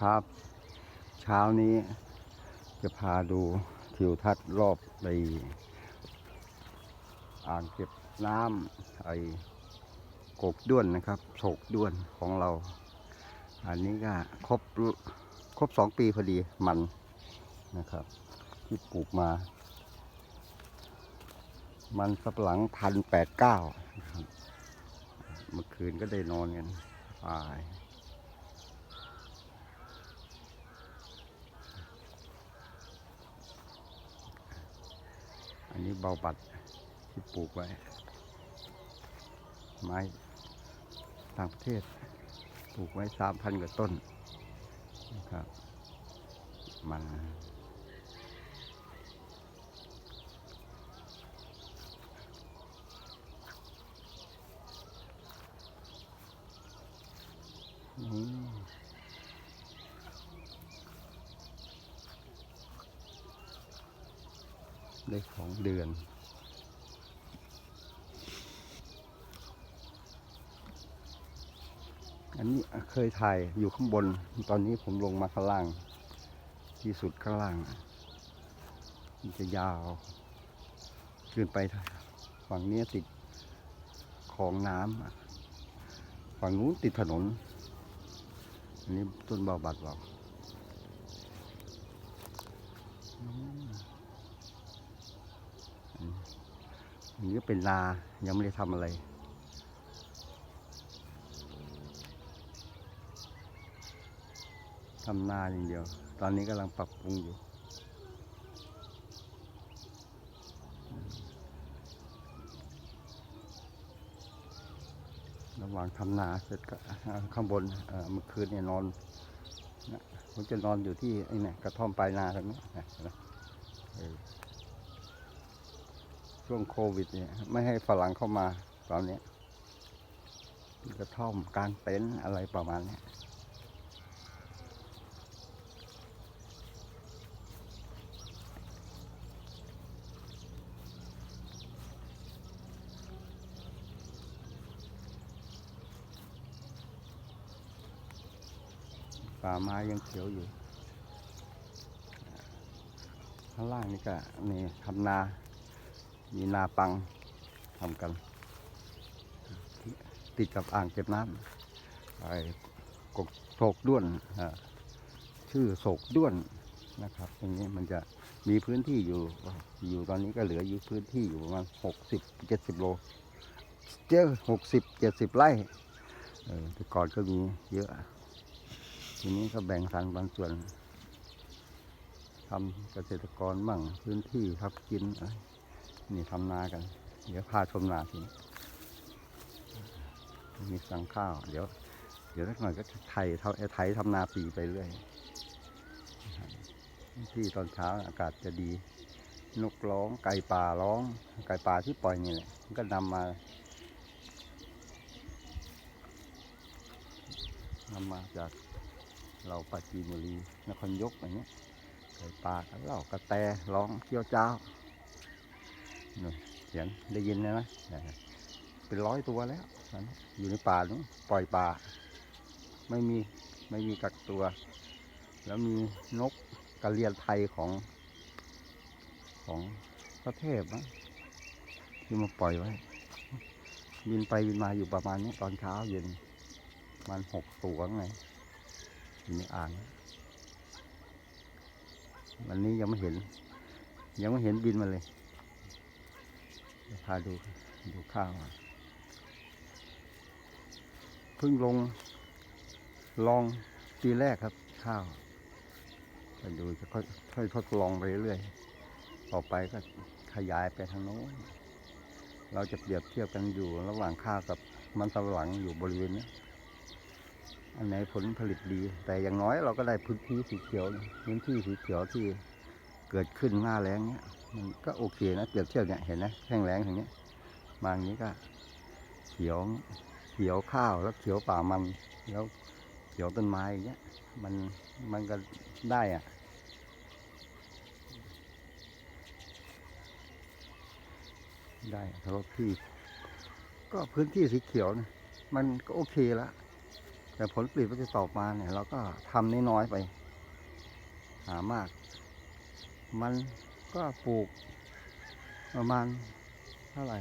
ครับ เช้านี้จะพาดูทิวทัศน์รอบในอ่างเก็บน้ำไอ้กกด้วนนะครับโศกด้วนของเรา อันนี้ก็ครบครบสองปีพอดีมันนะครับ ที่ปลูกมา มันสับหลังพันแปดเก้าเมื่อคืนก็ได้นอนกันตาย นี้เบาบัดที่ปลูกไว้ ไม้ต่างประเทศ ปลูกไว้สามพันกว่าต้นนะครับ มา ได้สองเดือน อันนี้เคยถ่ายอยู่ข้างบน ตอนนี้ผมลงมาข้างล่าง ที่สุดข้างล่างมันจะยาวขึ้นไปฝั่งนี้ติดคลองน้ำฝั่งนู้นติดถนนอันนี้ต้นเบาบัดบอกอืมอั นนี้ก็เป็นนายังไม่ได้ทำอะไร ทำนาอย่างเดียว ตอนนี้กำลังปรับปรุงอยู่ ระหว่างทำนาเสร็จก็ข้างบนเมื่อคืนเนี่ยนอนผมจะนอนอยู่ที่ไอ้นี่กระท่อมปลายนาตรงนี้นะเห็นไหมเออ ช่วงโควิดเนี่ยไม่ให้ฝรั่งเข้ามาตอนนี้กระท่อมกลางเต็นท์อะไรประมาณนี้ป่าไม้ยังเขียวอยู่ ข้างล่างนี่ก็นี่ทำนา มีนาปังทำกัน ติดกับอ่างเก็บน้ำไอ้กกโศกด้วนชื่อโศกด้วนนะครับอย่างนี้มันจะมีพื้นที่อยู่อยู่ตอนนี้ก็เหลืออยู่พื้นที่อยู่ประมาณหกสิบเจ็ดสิบโลเจ้าหกสิบเจ็ดสิบไร่เออแต่ก่อนก็มีเยอะ ทีนี้ก็แบ่งสรรบางส่วนทำเกษตรกรมั่งพื้นที่ครับกินอะไร นี่ทำนากัน เดี๋ยวพาชมนาทีนี้มีสั่งข้าว เดี๋ยว เดี๋ยวสักหน่อยก็ไถเท่าไถทำนาปีไปเรื่อยที่ตอนเช้าอากาศจะดี นกร้อง ไก่ป่าร้อง ไก่ป่าที่ปล่อยนี่แหละก็นำมานำมาจากเราปราจีนบุรีนครยกอย่างเงี้ยไก่ป่ากระเล่ากระแตร้องเกี้ยวเจ้า เสียงได้ยินเลยนะเป็นร้อยตัวแล้ว อยู่ในป่านู้ปล่อยป่า ไม่มีไม่มีกักตัว แล้วมีนกกระเรียนไทยของของพระเทพนะที่มาปล่อยไว้ บินไปบินมาอยู่ประมาณนี้ตอนเช้าเย็นมันหกตัวไงอยู่ในอ่างวันนี้ยังไม่เห็น ยังไม่เห็นบินมาเลย พาดูดูข้าวเพิ่งลงลองปีแรกครับข้าวไปดูจะค่อยค่อยทดลองไปเรื่อยๆต่อไปก็ขยายไปทางโน้นเราจะเปรียบเทียบกันอยู่ระหว่างข้าวกับมันสำปะหลังอยู่บริเวณนี้อันไหนผลผลิตดี แต่อย่างน้อยเราก็ได้พื้นที่สีเขียวพื้นที่สีเขียวที่เกิดขึ้นหน้าแล้งเนี้ย มันก็โอเคนะเปรียบเทียบเนี่ยเห็นไหมแห้งแล้งอย่างเงี้ยมาอย่างนี้ก็ เขียวเขียวข้าวแล้วเขียวป่ามันแล้วเขียวต้นไม้อย่างเงี้ยมันมันก็ได้อะได้เพราะที่ ก็พื้นที่สีเขียวนะมันก็โอเคล้วแต่ผลผลิตมันจะตอบมาเนี่ย เราก็ทำน้อยๆไป หามาก มัน ก็ปลูกประมาณเท่าไหร่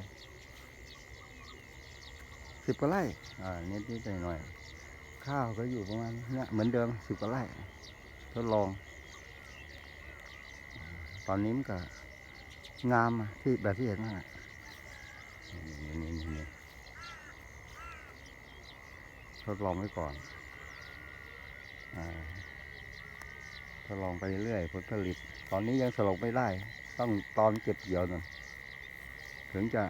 สิบกว่าไร่อ่านิดนิดหน่อยหน่อย ข้าวก็อยู่ประมาณเนี้ยเหมือนเดิมสิบกว่าไร่ ทดลอง ตอนนี้มันก็งามที่แบบที่เห็นนั่นแหละนี่นี่นี่ทดลองไว้ก่อนอา ลองไปเรื่อยผลผลิต ตอนนี้ยังสรุปไม่ได้ ต้องตอนเก็บเกี่ยวหน่อยถึงจะ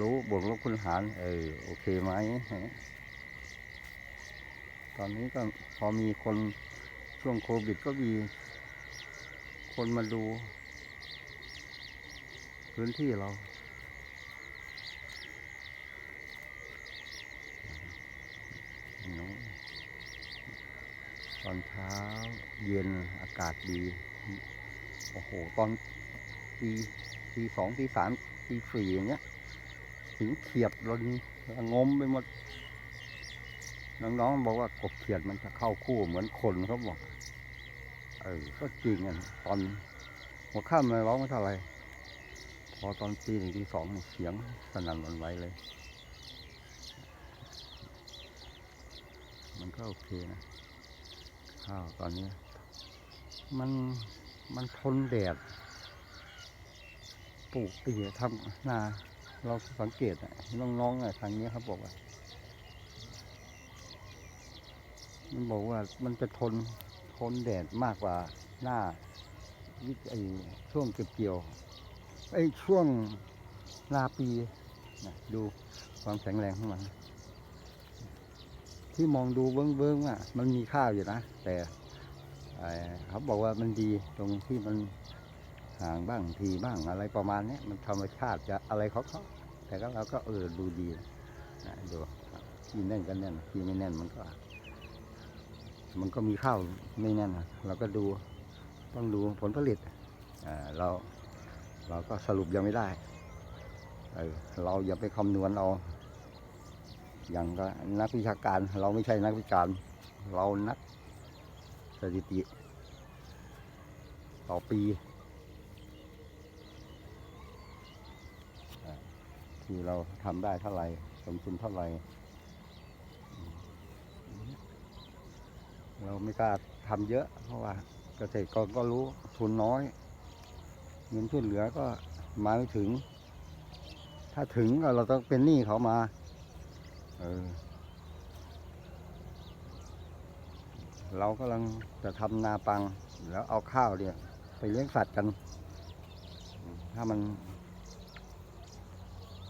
รู้บวกลบคูณหาร เออโอเคไหมตอนนี้ก็พอมีคนช่วงโควิดก็มี คนมาดู พื้นที่เรา เนอะ ตอนเช้าเย็นอากาศดี โอ้โห ตอนตีตีสองตีสามตีสี่อย่างเงี้ย ถึงเขียดเรานี่งมไปหมด น้องๆบอกว่ากบเขียดมันจะเข้าคู่เหมือนคนเขาบอก เออ ก็จริงอะตอนหัวข้ามเลยร้องไม่เท่าไร พอตอนตีหนึ่งตีสองเสียงสนั่นหวันไหวเลย มันก็โอเคนะ ข้าวตอนนี้ มันมันทนแดดปลูกตีทำนา เราสังเกตอะน้องๆอะทางนี้เขาบบอกว่า มันบอกว่ามันจะทนทนแดดมากกว่าหน้าไอช่วงเก็บเกี่ยวไอช่วงนาปีนะดูความแข็งแรงของมัน ที่มองดูเบิ้งๆอะมันมีข้าวอยู่นะ แต่เขาบอกว่ามันดีตรงที่มันห่างบ้างทีบ้างอะไรประมาณเนี้ยมันธรรมชาติจะอะไรเขาเขาแต่ก็เราก็เออดูดีนะดูที่แน่นก็แน่นที่ไม่แน่นมันก็ มันก็มีข้าวไม่แน่นนะเราก็ดูต้องดูผลผลิตเราเราก็สรุปยังไม่ได้เออเราอย่าไปคำนวณเอา อย่างก็นักวิชาการเราไม่ใช่นักวิจารณ์เรานักสถิติ ต่อปีอ่าที่เราทำได้เท่าไหร่ลงทุนเท่าไหร่เราไม่กล้าทำเยอะ เพราะว่าเกษตรกรก็รู้ทุนน้อย เงินช่วยเหลือก็มาไม่ถึง ถ้าถึงก็เราต้องเป็นหนี้เขามา เออ เรากำลังจะทำนาปัง แล้วเอาข้าวเนี่ย ไปเลี้ยงสัตว์กัน ถ้ามัน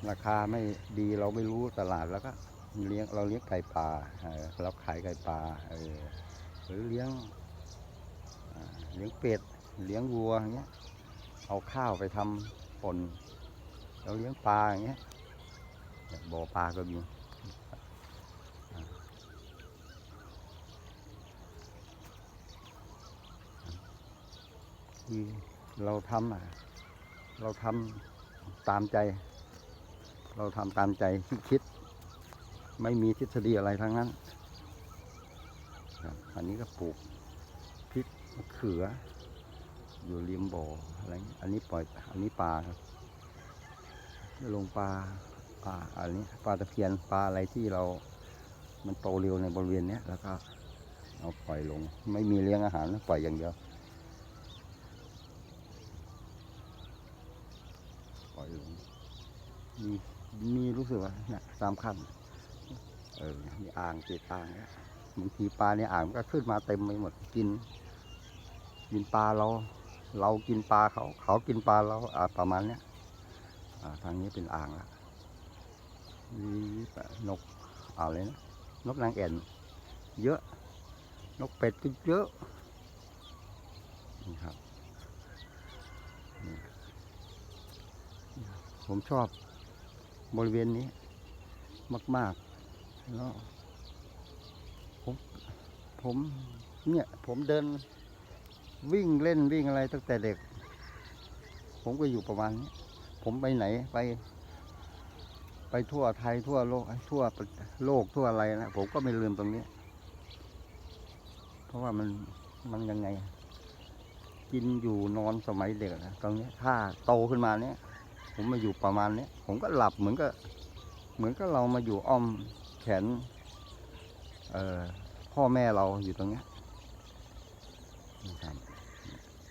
ราคาไม่ดีเราไม่รู้ตลาดแล้วก็เลี้ยงเราเลี้ยงไก่ป่าเออเราขายไก่ป่าเออหรือเลี้ยงเลี้ยงเป็ด เลี้ยงวัวอย่างเงี้ย เอาข้าวไปทำปนเราเลี้ยงปลาอย่างเงี้ยบ่อปลาก็มี ที่เราทำอะ เราทำตามใจ เราทำตามใจที่คิด ไม่มีทฤษฎีอะไรทั้งนั้นครับอันนี้ก็ปลูกพริกมะเขือ อยู่ริมบ่ออะไรอันนี้ปล่อยอันนี้ปลาครับลงปลาปลาอันนี้ปลาตะเพียนปลาอะไรที่เรา มันโตเร็วในบริเวณเนี้ยแล้วก็เอาปล่อยลง ไม่มีเลี้ยงอาหารปล่อยอย่างเดียว ปล่อยลง มีมีรู้สึกว่าเนี่ยตามขั้นเออมีอ่างเจ็ดอ่างเนี่ยบางทีปลาในอ่างมันก็ขึ้นมาเต็มไปหมดกิน กินปลาเรา เรากินปลาเขา เขากินปลาเราอ่าประมาณเนี้ยอ่าทางนี้เป็นอ่างละมีนกอะไรนะนกนางแอ่นเยอะ นกเป็ดก็เยอะนี่ครับผมชอบ บริเวณนี้มากๆแล้วผมผมเนี่ยผมเดินวิ่งเล่นวิ่งอะไรตั้งแต่เด็ก ผมก็อยู่ประมาณนี้ผมไปไหนไป ไปทั่วไทยทั่วโลกทั่วโลกทั่วอะไรนะผมก็ไม่ลืมตรงนี้ เพราะว่ามันมันยังไง กินอยู่นอนสมัยเด็กนะตรงนี้ถ้าโตขึ้นมาเนี้ย ผมมาอยู่ประมาณเนี้ยผมก็หลับเหมือนกับเหมือนกับเรามาอยู่อ้อมแขนเอ่อพ่อแม่เราอยู่ตรงเนี้ยนี่ครับ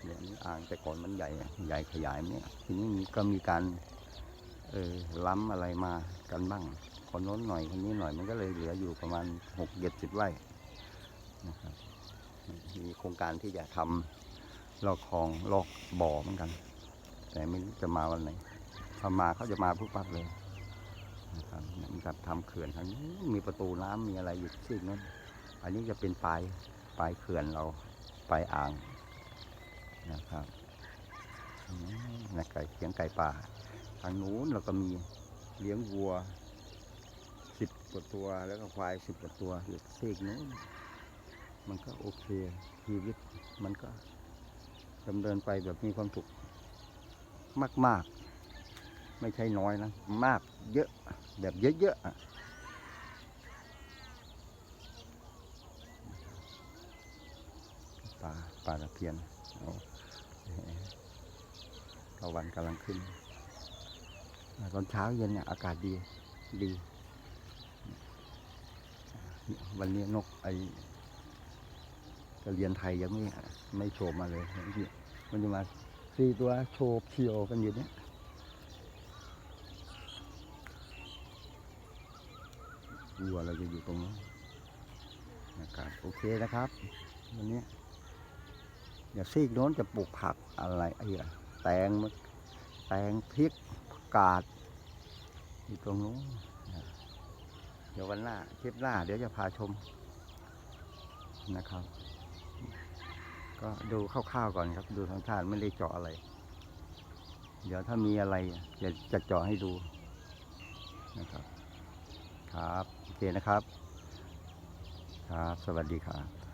เนี่ยนี่อ่างแต่ก่อนมันใหญ่ใหญ่ขยายเนี่ยทีนี้ก็มีการเออล้ำอะไรมากันบ้างคนโน้นหน่อยคนนี้หน่อยมันก็เลยเหลืออยู่ประมาณหกเจ็ดสิบไร่นะครับมีโครงการที่จะทำลอกคลองลอกบ่อเหมือนกัน แต่ไม่รู้จะมาวันไหน ถ้ามาเขาจะมาพุกปักเลยนะครับมันจะทำเขื่อนทางนี้มีประตูน้ำมีอะไรอยู่ที่นั้นอันนี้จะเป็นปลายปลายเขื่อนเราปลายอ่างนะครับนะไก่เขียงไก่ป่า ทางนู้นเราก็มีเลี้ยงวัวสิบกว่าตัวแล้วก็ควายสิบกว่าตัวอยู่ซีกนู้นมันก็โอเคชีวิตมันก็ดำเนินไปแบบมีความสุขมาก ๆ ไม่ใช่น้อยนะ มากเยอะแบบเยอะๆอะปลาปลาตะเพียนโอ้ตะวันกำลังขึ้น ตอนเช้าเย็นเนี่ยอากาศดีดี วันนี้นกไอกระเรียนไทยยังไม่ไม่โฉบมาเลย มันจะมาสี่ตัวโฉบเที่ยวกันอยู่เนี่ย วัวเราจะอยู่ตรงนี้นนะครับโอเคนะครับวันนี้อย่าซีกโน้นจะปลูกผักอะไรไอ้อะแตงมะแตงพริกกาดอยู่ตรงนู้นเดี๋ยววันหน้าคลิปหน้าเดี๋ยวจะพาชมนะครับ ก็ดูคร่าวๆก่อนครับ ดูทางชาติไม่ได้เจาะอะไร เดี๋ยวถ้ามีอะไรจะจะเจาะให้ดูนะครับ ครับ เคนะครับ ครับ สวัสดีครับ